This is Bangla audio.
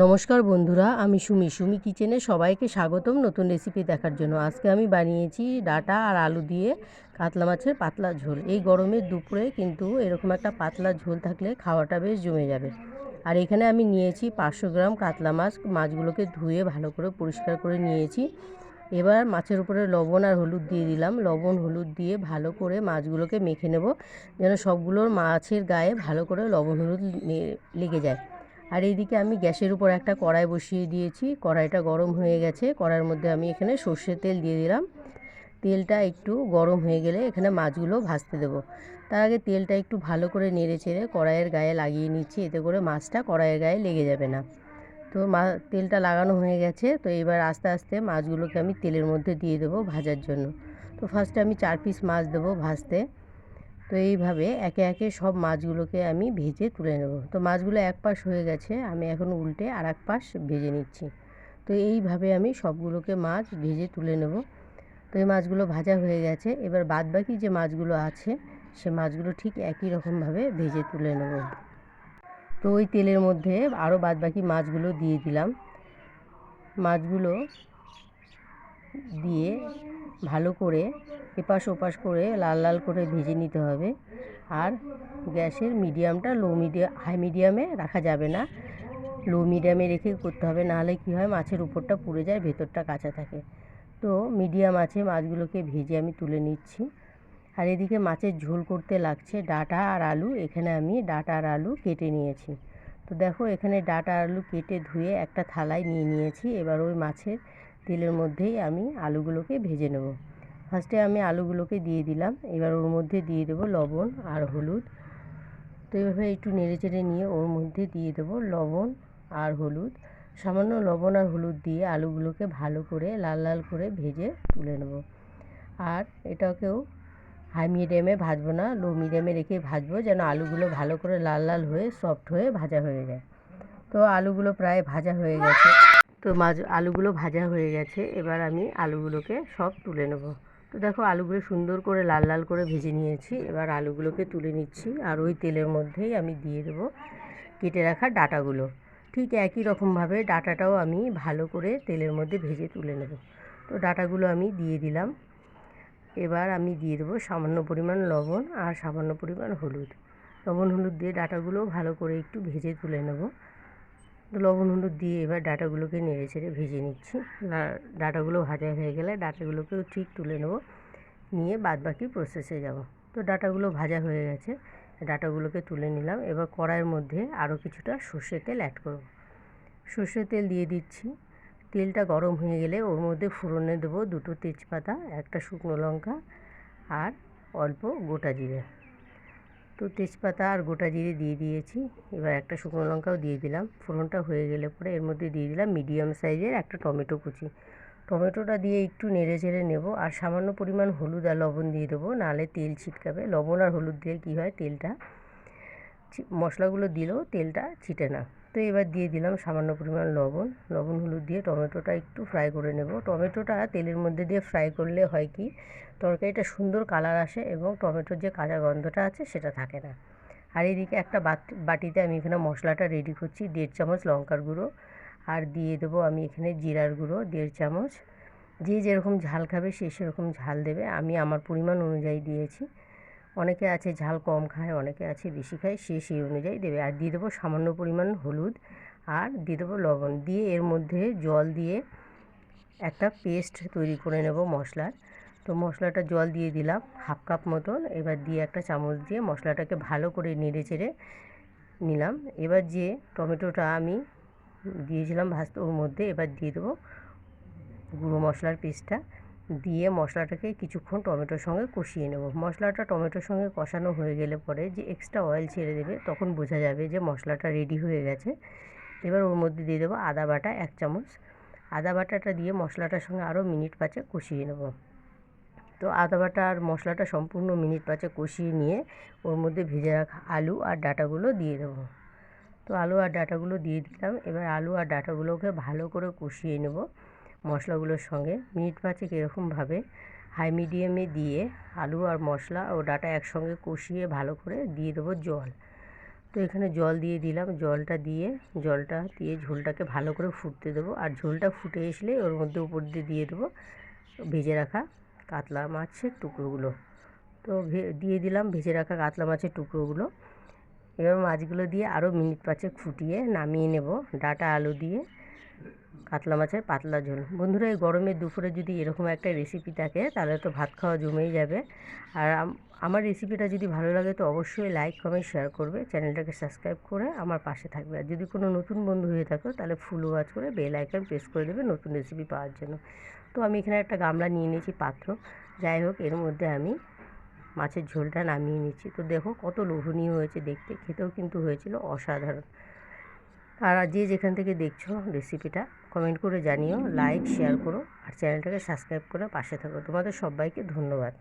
নমস্কার বন্ধুরা, আমি সুমি। সুমি কিচেনে সবাইকে স্বাগতম নতুন রেসিপি দেখার জন্য। আজকে আমি বানিয়েছি ডাটা আর আলু দিয়ে কাতলা মাছের পাতলা ঝোল। এই গরমের দুপুরে কিন্তু এরকম একটা পাতলা ঝোল থাকলে খাওয়াটা বেশ জমে যাবে। আর এখানে আমি নিয়েছি পাঁচশো গ্রাম কাতলা মাছ। মাছগুলোকে ধুয়ে ভালো করে পরিষ্কার করে নিয়েছি। এবার মাছের উপরে লবণ আর হলুদ দিয়ে দিলাম। লবণ, হলুদ দিয়ে ভালো করে মাছগুলোকে মেখে নেব, যেন সবগুলোর মাছের গায়ে ভালো করে লবণ, হলুদ লেগে যায়। আর এইদিকে আমি গ্যাসের উপর একটা কড়াই বসিয়ে দিয়েছি। কড়াইটা গরম হয়ে গেছে। কড়াইয়ের মধ্যে আমি এখানে সর্ষের তেল দিয়ে দিলাম। তেলটা একটু গরম হয়ে গেলে এখানে মাছগুলো ভাজতে দেবো। তার আগে তেলটা একটু ভালো করে নেড়ে চেড়ে কড়াইয়ের গায়ে লাগিয়ে নিচ্ছি। এতে করে মাছটা কড়াইয়ের গায়ে লেগে যাবে না। তো মা, তেলটা লাগানো হয়ে গেছে। তো এবার আস্তে আস্তে মাছগুলোকে আমি তেলের মধ্যে দিয়ে দেবো ভাজার জন্য। তো ফার্স্টে আমি চার পিস মাছ দেবো ভাজতে। তো এইভাবে একে একে সব মাছগুলোকে আমি ভেজে তুলে নেব। তো মাছগুলো এক পাশ হয়ে গেছে, আমি এখন উল্টে আর এক পাশ ভেজে নিচ্ছি। তো এইভাবে আমি সবগুলোকে মাছ ভেজে তুলে নেব। তো এই মাছগুলো ভাজা হয়ে গেছে, এবার বাদবাকি যে মাছগুলো আছে, সে মাছগুলো ঠিক একই রকমভাবে ভেজে তুলে নেব। তো ওই তেলের মধ্যে আরও বাদবাকি মাছগুলো দিয়ে দিলাম। মাছগুলো দিয়ে ভালো করে এপাশ ওপাশ করে লাল লাল করে ভেজে নিতে হবে। আর গ্যাসের মিডিয়ামটা লো মিডিয়াম হাই মিডিয়ামে রাখা যাবে না। লো মিডিয়ামে রেখে করতে হবে, নাহলে কী হয় মাছের উপরটা পুড়ে যায়, ভেতরটা কাঁচা থাকে। তো মিডিয়াম আছে, মাছগুলোকে ভেজে আমি তুলে নিচ্ছি। আর এদিকে মাছের ঝোল করতে লাগছে ডাটা আর আলু, এখানে আমি ডাটা আর আলু কেটে নিয়েছি। তো দেখো এখানে ডাটা আলু কেটে ধুয়ে একটা থালায় নিয়ে নিয়েছি। এবার ওই মাছের তেলের মধ্যেই আমি আলুগুলোকে ভেজে নেব। ফার্স্টে আমি আলুগুলোকে দিয়ে দিলাম। এবার ওর মধ্যে দিয়ে দেবো লবণ আর হলুদ। তো এইভাবে একটু নেড়ে চেড়ে নিয়ে ওর মধ্যে দিয়ে দেবো লবণ আর হলুদ। সামান্য লবণ আর হলুদ দিয়ে আলুগুলোকে ভালো করে লাল লাল করে ভেজে তুলে নেব। আর এটাকেও হাই মিডিয়ামে ভাজবো না লো মিডিয়ামে রেখে ভাজবো যেন আলুগুলো ভালো করে লাল লাল হয়ে সফট হয়ে ভাজা হয়ে যায়। তো আলুগুলো প্রায় ভাজা হয়ে গেছে। তো মাছ, আলুগুলো ভাজা হয়ে গেছে। এবার আমি আলুগুলোকে সব তুলে নেব। তো দেখো, আলুগুলো সুন্দর করে লাল লাল করে ভেজে নিয়েছি। এবার আলুগুলোকে তুলে নিচ্ছি আর ওই তেলের মধ্যেই আমি দিয়ে দেবো কেটে রাখা ডাটাগুলো। ঠিক একই রকমভাবে ডাটাটাও আমি ভালো করে তেলের মধ্যে ভেজে তুলে নেব। তো ডাটাগুলো আমি দিয়ে দিলাম। এবার আমি দিয়ে দেবো সামান্য পরিমাণ লবণ আর সামান্য পরিমাণ হলুদ। লবণ হলুদ দিয়ে ডাটাগুলো ভালো করে একটু ভেজে তুলে নেব। লবণ, হলুদ দিয়ে এবার ডাটাগুলোকে নেড়ে চেড়ে ভেজে নিচ্ছি। ডাটাগুলো ভাজা হয়ে গেলে ডাটাগুলোকেও ঠিক তুলে নেব। নিয়ে বাদবাকি প্রসেসে যাব। তো ডাটাগুলো ভাজা হয়ে গেছে। ডাটাগুলোকে তুলে নিলাম। এবার কড়াইয়ের মধ্যে আরও কিছুটা সর্ষের তেল অ্যাড করব। সর্ষে তেল দিয়ে দিচ্ছি। তেলটা গরম হয়ে গেলে ওর মধ্যে ফোড়নে দেবো দুটো তেজপাতা, একটা শুকনো লঙ্কা আর অল্প গোটা জিরে। তো তেজপাতা আর গোটা জিরে দিয়ে দিয়েছি। এবার একটা শুকনো লঙ্কাও দিয়ে দিলাম। ফোড়নটা হয়ে গেলে পরে এর মধ্যে দিয়ে দিলাম মিডিয়াম সাইজের একটা টমেটো কুচি। টমেটোটা দিয়ে একটু নেড়ে চেড়ে নেব আর সামান্য পরিমাণ হলুদ আর লবণ দিয়ে দেবো, নাহলে তেল ছিটকাবে। লবণ আর হলুদ দিয়ে কী হয়, তেলটা মশলাগুলো দিলেও তেলটা ছিটে না। তো এবার দিয়ে দিলাম সামান্য পরিমাণ লবণ। লবণ, হলুদ দিয়ে টমেটোটা একটু ফ্রাই করে নেব। টমেটোটা তেলের মধ্যে দিয়ে ফ্রাই করলে হয় কি, তরকারিটা সুন্দর কালার আসে এবং টমেটোর যে কাঁচা গন্ধটা আছে সেটা থাকে না। আর এদিকে একটা বাট- বাটিতে আমি এখানে মশলাটা রেডি করছি, দেড় চামচ লঙ্কার গুঁড়ো। আর দিয়ে দেবো আমি এখানে জিরার গুঁড়ো, দেড় চামচ। যে যেরকম ঝাল খাবে সে সেরকম ঝাল দেবে। আমি আমার পরিমাণ অনুযায়ী দিয়েছি। অনেকে আছে ঝাল কম খায়, অনেকে আছে বেশি খায়, সে সেই অনুযায়ী দেবে। আর দিয়ে দেবো সামান্য পরিমাণ হলুদ আর দিয়ে দেবো লবণ। দিয়ে এর মধ্যে জল দিয়ে একটা পেস্ট তৈরি করে নেব মশলার। তো মশলাটা জল দিয়ে দিলাম হাফ কাপ মতন। এবার দিয়ে একটা চামচ দিয়ে মশলাটাকে ভালো করে নেড়ে চেড়ে নিলাম। এবার যে টমেটোটা আমি দিয়েছিলাম ভাজতে, ওর মধ্যে এবার দিয়ে দেবো গুঁড়ো মশলার পেস্টটা। দিয়ে মশলাটাকে কিছুক্ষণ টমেটোর সঙ্গে কষিয়ে নেব। মশলাটা টমেটোর সঙ্গে কষানো হয়ে গেলে পরে যে এক্সট্রা অয়েল ছেড়ে দেবে, তখন বোঝা যাবে যে মশলাটা রেডি হয়ে গেছে। এবার ওর মধ্যে দিয়ে দেবো আদা বাটা এক চামচ। আদা বাটাটা দিয়ে মশলাটার সঙ্গে আরও মিনিট পাঁচে কষিয়ে নেব। তো আদা বাটা আর মশলাটা সম্পূর্ণ মিনিট পাঁচে কষিয়ে নিয়ে ওর মধ্যে ভেজে রাখা আলু আর ডাঁটাগুলো দিয়ে দেবো। তো আলু আর ডাঁটাগুলো দিয়ে দিলাম। এবার আলু আর ডাটাগুলোকে ভালো করে কষিয়ে নেব। মশলাগুলোর সঙ্গে মিনিট পাঁচেক এরকমভাবে হাই মিডিয়ামে দিয়ে আলু আর মশলা ও ডাটা একসঙ্গে কষিয়ে ভালো করে দিয়ে দেবো জল। তো এখানে জল দিয়ে দিলাম। জলটা দিয়ে জলটা দিয়ে ঝোলটাকে ভালো করে ফুটতে দেবো। আর ঝোলটা ফুটে আসলে ওর মধ্যে উপর দিয়ে দিয়ে দেবো ভেজে রাখা কাতলা মাছের টুকরোগুলো। তো দিয়ে দিলাম ভেজে রাখা কাতলা মাছের টুকরোগুলো। এবার মাছগুলো দিয়ে আরও মিনিট পাঁচেক ফুটিয়ে নামিয়ে নেব ডাটা আলু দিয়ে। কাতলা মাছের পাতলা ঝোল। বন্ধুরা, এই গরমের দুপুরে যদি এরকম একটা রেসিপি থাকে, তাহলে তো ভাত খাওয়া জমেই যাবে। আর আমার রেসিপিটা যদি ভালো লাগে, তো অবশ্যই লাইক কমেন্ট শেয়ার করবে। চ্যানেলটাকে সাবস্ক্রাইব করে আমার পাশে থাকবে। আর যদি কোনো নতুন বন্ধু হয়ে থাকো, তাহলে ফুল ওয়াচ করে বেল আইকন প্রেস করে দেবে নতুন রেসিপি পাওয়ার জন্য। তো আমি এখানে একটা গামলা নিয়ে নিয়েছি পাত্র। যাই হোক, এর মধ্যে আমি মাছের ঝোলটা নামিয়ে নিচ্ছি। তো দেখো কত লোভনীয় হয়েছে দেখতে। খেতেও কিন্তু হয়েছিল অসাধারণ। আর যে যেখান থেকে দেখছ রেসিপিটা কমেন্ট করে জানিও লাইক শেয়ার করো, আর চ্যানেলটাকে সাবস্ক্রাইব করে পাশে থাকো। তোমাদের সবাইকে ধন্যবাদ।